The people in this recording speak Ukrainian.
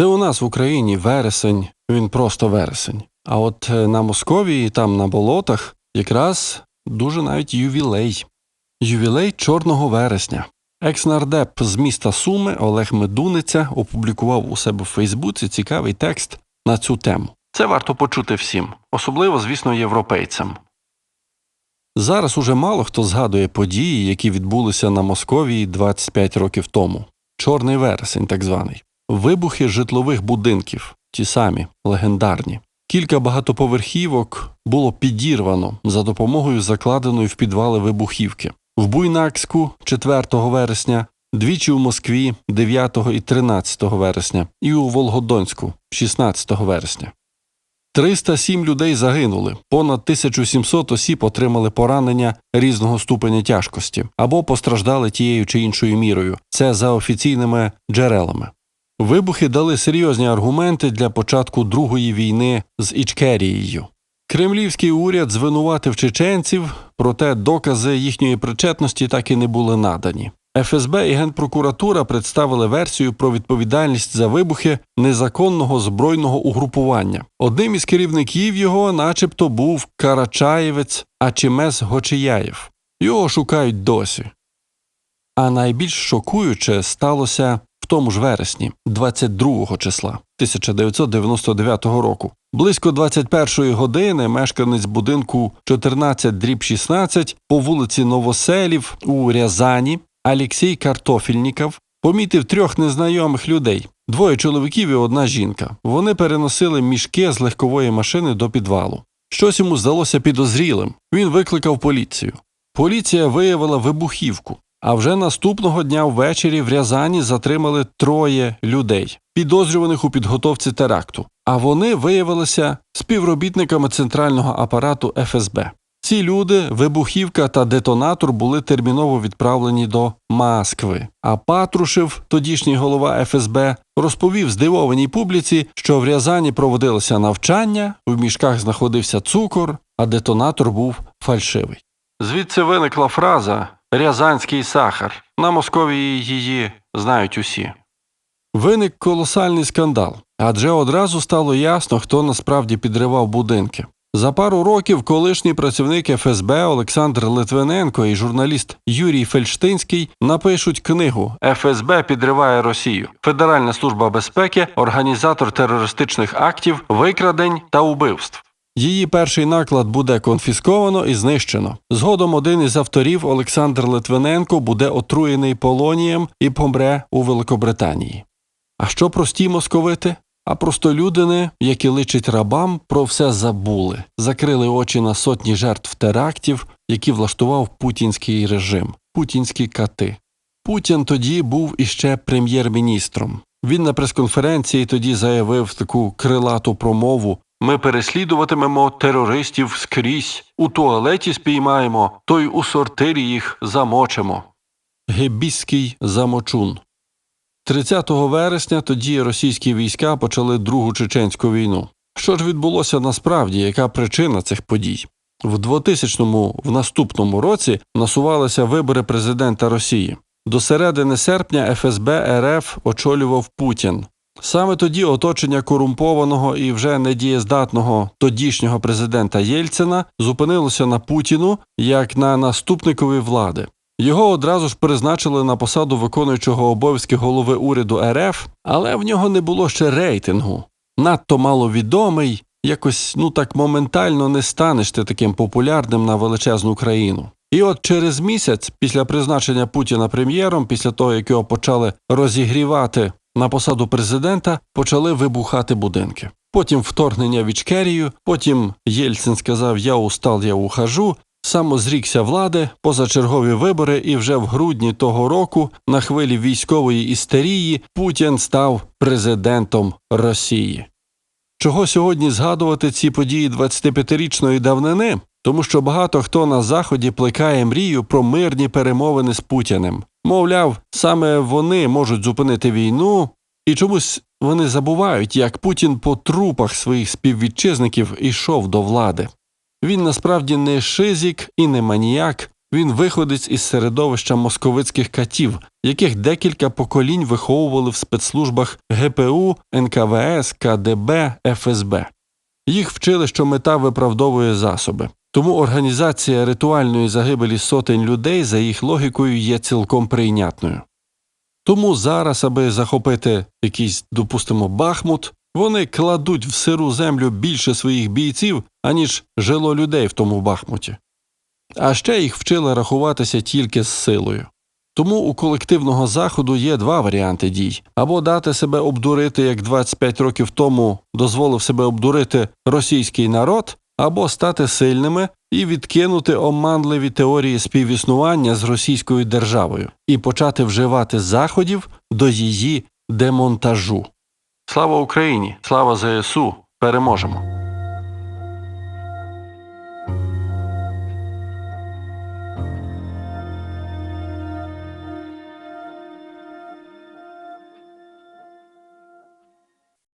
Це у нас в Україні вересень, він просто вересень. А от е, на Московії, там на болотах, якраз дуже навіть ювілей. Ювілей чорного вересня. Екс-нардеп з міста Суми Олег Медуниця опублікував у себе в Фейсбуці цікавий текст на цю тему. Це варто почути всім, особливо, звісно, європейцям. Зараз уже мало хто згадує події, які відбулися на Московії 25 років тому. Чорний вересень, так званий. Вибухи житлових будинків, ті самі, легендарні. Кілька багатоповерхівок було підірвано за допомогою закладеної в підвали вибухівки. В Буйнакську 4 вересня, двічі у Москві 9 і 13 вересня, і у Волгодонську 16 вересня. 307 людей загинули, понад 1700 осіб отримали поранення різного ступеня тяжкості або постраждали тією чи іншою мірою. Це за офіційними джерелами. Вибухи дали серйозні аргументи для початку другої війни з Ічкерією. Кремлівський уряд звинуватив чеченців, проте докази їхньої причетності так і не були надані. ФСБ і Генпрокуратура представили версію про відповідальність за вибухи незаконного збройного угрупування. Одним із керівників його, начебто, був Карачаєвець Ачімес Гочияєв. Його шукають досі. А найбільш шокуюче сталося тому ж вересні, 22 числа 1999 року. Близько 21-ї години мешканець будинку 14 дріб 16 по вулиці Новоселів у Рязані Алексій Картофільніков помітив трьох незнайомих людей: двоє чоловіків і одна жінка. Вони переносили мішки з легкової машини до підвалу. Щось йому здалося підозрілим. Він викликав поліцію. Поліція виявила вибухівку. А вже наступного дня ввечері в Рязані затримали троє людей, підозрюваних у підготовці теракту. А вони виявилися співробітниками центрального апарату ФСБ. Ці люди, вибухівка та детонатор були терміново відправлені до Москви. А Патрушев, тодішній голова ФСБ, розповів здивованій публіці, що в Рязані проводилося навчання, в мішках знаходився цукор, а детонатор був фальшивий. Звідси виникла фраза Рязанський сахар. На Московії її знають усі. Виник колосальний скандал, адже одразу стало ясно, хто насправді підривав будинки. За пару років колишній працівник ФСБ Олександр Литвиненко і журналіст Юрій Фельштинський напишуть книгу ФСБ підриває Росію. Федеральна служба безпеки, організатор терористичних актів, викрадень та убивств. Її перший наклад буде конфісковано і знищено. Згодом один із авторів Олександр Литвиненко буде отруєний полонієм і помре у Великобританії. А що прості московити? А простолюдини, які личать рабам, про все забули, закрили очі на сотні жертв терактів, які влаштував путінський режим, путінські кати. Путін тоді був іще прем'єр-міністром. Він на прес-конференції тоді заявив таку крилату промову ми переслідуватимемо терористів скрізь, у туалеті спіймаємо, то й у сортирі їх замочимо. Гебіський замочун. 30 вересня тоді російські війська почали Другу чеченську війну. Що ж відбулося насправді, яка причина цих подій? В 2000-му, в наступному році насувалися вибори президента Росії. До середини серпня ФСБ РФ очолював Путін. Саме тоді оточення корумпованого і вже недієздатного тодішнього президента Єльцина зупинилося на Путіну як на наступникові влади. Його одразу ж призначили на посаду виконуючого обов'язки голови уряду РФ, але в нього не було ще рейтингу. Надто маловідомий, якось ну так моментально не станеш ти таким популярним на величезну країну. І от через місяць, після призначення Путіна прем'єром, після того як його почали розігрівати на посаду президента, почали вибухати будинки. Потім вторгнення в Ічкерію, потім Єльцин сказав Я устал, я ухожу, самозрікся влади, позачергові вибори, і вже в грудні того року, на хвилі військової істерії, Путін став президентом Росії. Чого сьогодні згадувати ці події 25-річної давнини? Тому що багато хто на заході плекає мрію про мирні перемовини з Путіним. Мовляв, саме вони можуть зупинити війну, і чомусь вони забувають, як Путін по трупах своїх співвітчизників ішов до влади. Він насправді не шизік і не маніяк, Він виходить із середовища московицьких катів, яких декілька поколінь виховували в спецслужбах ГПУ, НКВС, КДБ, ФСБ. Їх вчили, що мета виправдовує засоби. Тому організація ритуальної загибелі сотень людей за їх логікою є цілком прийнятною. Тому зараз, аби захопити якийсь, допустимо, Бахмут, вони кладуть в сиру землю більше своїх бійців, аніж жило людей в тому Бахмуті. А ще їх вчили рахуватися тільки з силою. Тому у колективного заходу є два варіанти дій: або дати себе обдурити, як 25 років тому дозволив себе обдурити російський народ, або стати сильними і відкинути оманливі теорії співіснування з російською державою і почати вживати заходів до її демонтажу. Слава Україні! Слава ЗСУ! Переможемо!